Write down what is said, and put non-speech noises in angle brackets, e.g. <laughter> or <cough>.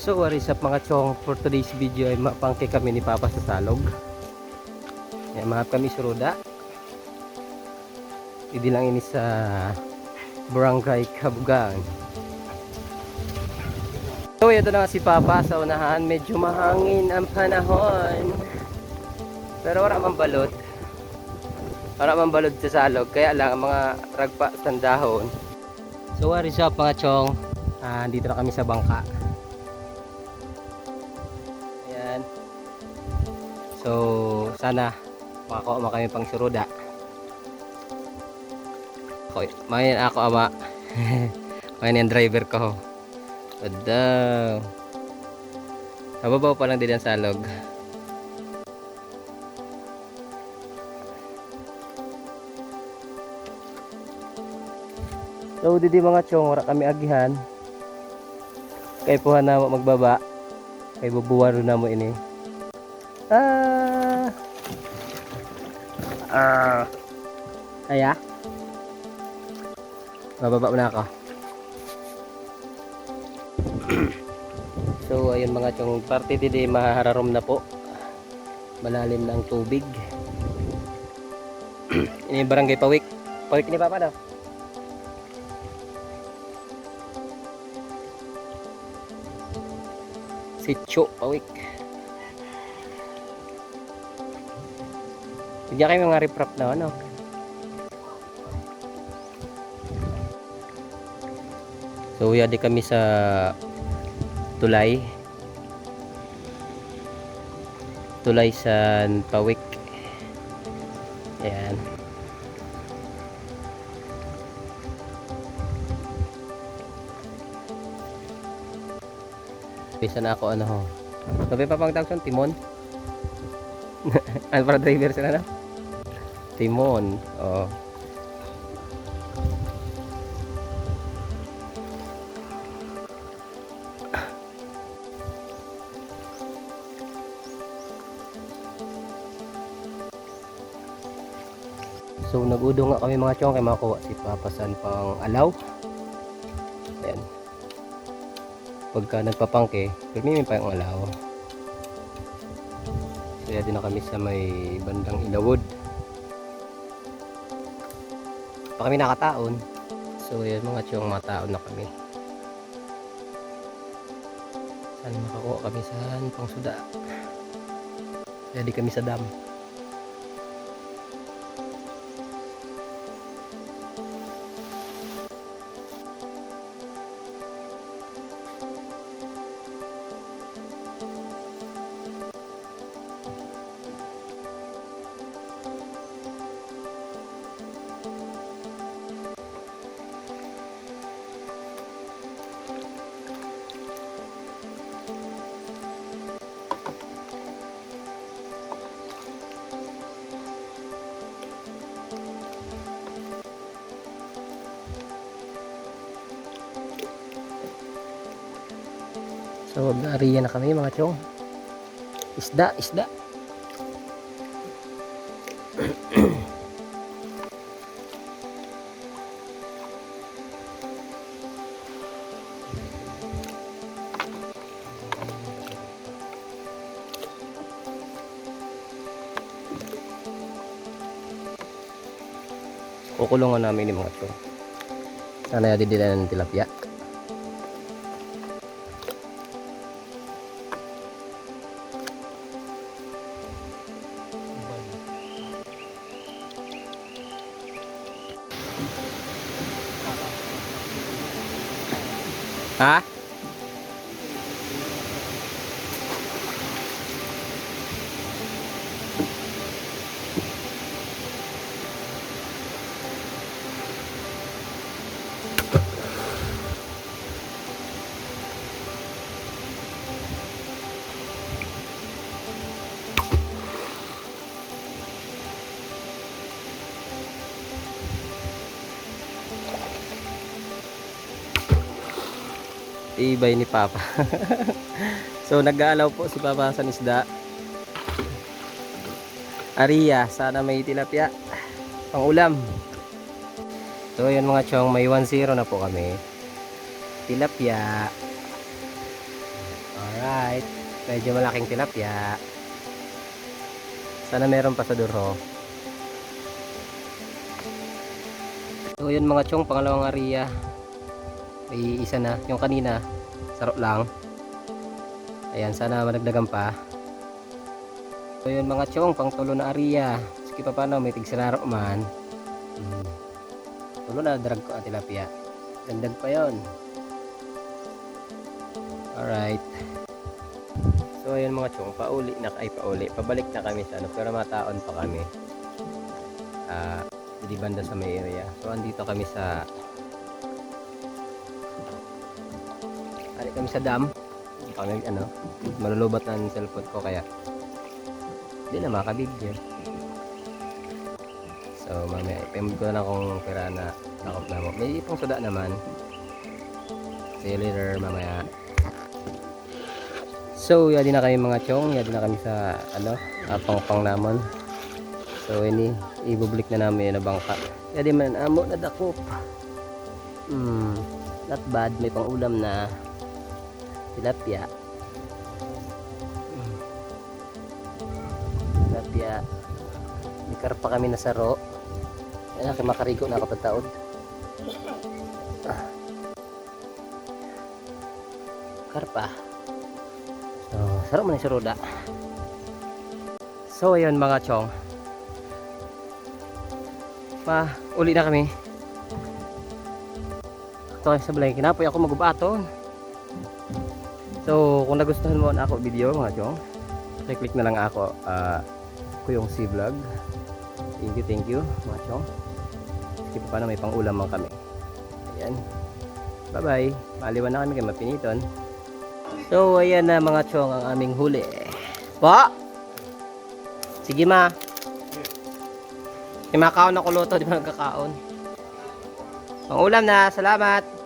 So what is up mga chong? For today's video ay mapangke kami ni Papa sa Salog. Yan mahap kami sa Roda. Hindi lang ini sa Barangay Kabugan So ito na si Papa sa unahan. Medyo mahangin ang panahon. Pero wala mang balot. Wala mang balot sa Salog. Kaya lang ang mga ragpa sa dahon. So what is up mga chong? Ah, dito na kami sa bangka So, sana makakuha kami pang suruda. Okay, mayan ako ama. <laughs> mayan yung driver ko. Wadaw. Nababaw pa lang din ang salog. So, didi mga chong, wala kami agihan. Kay puhan na magbaba. Kay bubuwaro na mo ini. Ah. Ah. Kaya? Bababa na ako. so, ayun mga chong parte didi mahararom na po. Malalim ng tubig. ini barangay Pawik. Pawik ni Papa daw. Sitio Pawik. Bigyan kayo mga riprap na ano. So, yadi kami sa tulay. Tulay sa Pawik. Ayan. Bisa na ako ano ho. Sabi pa pang tawag Timon? <laughs> para driver sila na? Timon. Oh. So nagudo nga kami mga chong kay makuha si Papa San pang alaw. Ayan. Pagka nagpapangke, pirmi pa yung alaw. Kaya din na kami sa may bandang Ilawod. Pa kami nakataon. So ayan mga chong mataon na kami. Saan makakuha kami saan pang suda. Kaya di kami sa dam. So, area na kami mga chong. Isda, isda. Kukulungan namin ni mga chong. Sana yadi din ng tilapia. Ha? Ibay ni Papa. <laughs> so nag-aalaw po si Papa sa isda. Aria, sana may tilapia. Pang ulam. So yun mga chong, may 1-0 na po kami. Tilapia. Alright. Medyo malaking tilapia. Sana meron pa sa duro. So yun mga chong, pangalawang area. May isa na. Yung kanina, sarap lang. Ayan, sana managdagan pa. So yun mga chong, pang tulo na area. Sige pa paano, may tigsilaro man. Hmm. Tulo na, drag ko ang tilapia. Dandag pa yon. Alright. So ayun mga chong, pauli na, ay pauli, pabalik na kami sa ano, pero mataon pa kami. Ah, di banda sa may area. So andito kami sa Kami sa dam. Kami ano, malulubat na ng cellphone ko kaya hindi na makabigyan. So mamaya, ipemod ko na lang kung pera na nakop na mo. May ipong suda naman. See you later mamaya. So, yadi na kami mga chong, yadi na kami sa ano, apang-pang namon. So, ini ibublik na namin yun na bangka. Yadi man amo na dakop. Hmm, not bad, may pang ulam na tilapia. Tilapia. May karpa kami na saro. Yan na, makarigo na ako. Karpa. So, sarap man yung suruda. So, ayun mga chong. Pa, uli na kami. Ito sa balay. Kinapoy ako magubaton. So, kung nagustuhan mo na ako video mga chong, click na lang ako. ah ko yung C vlog. Thank you, thank you mga chong. Sige pa paano may pang ulam man kami. Ayan. Bye-bye. Maliwan na kami kay Mapiniton. So, ayan na mga chong ang aming huli. Pa! Sige ma. May makaon ako luto, di ba nagkakaon? Pang ulam na, salamat.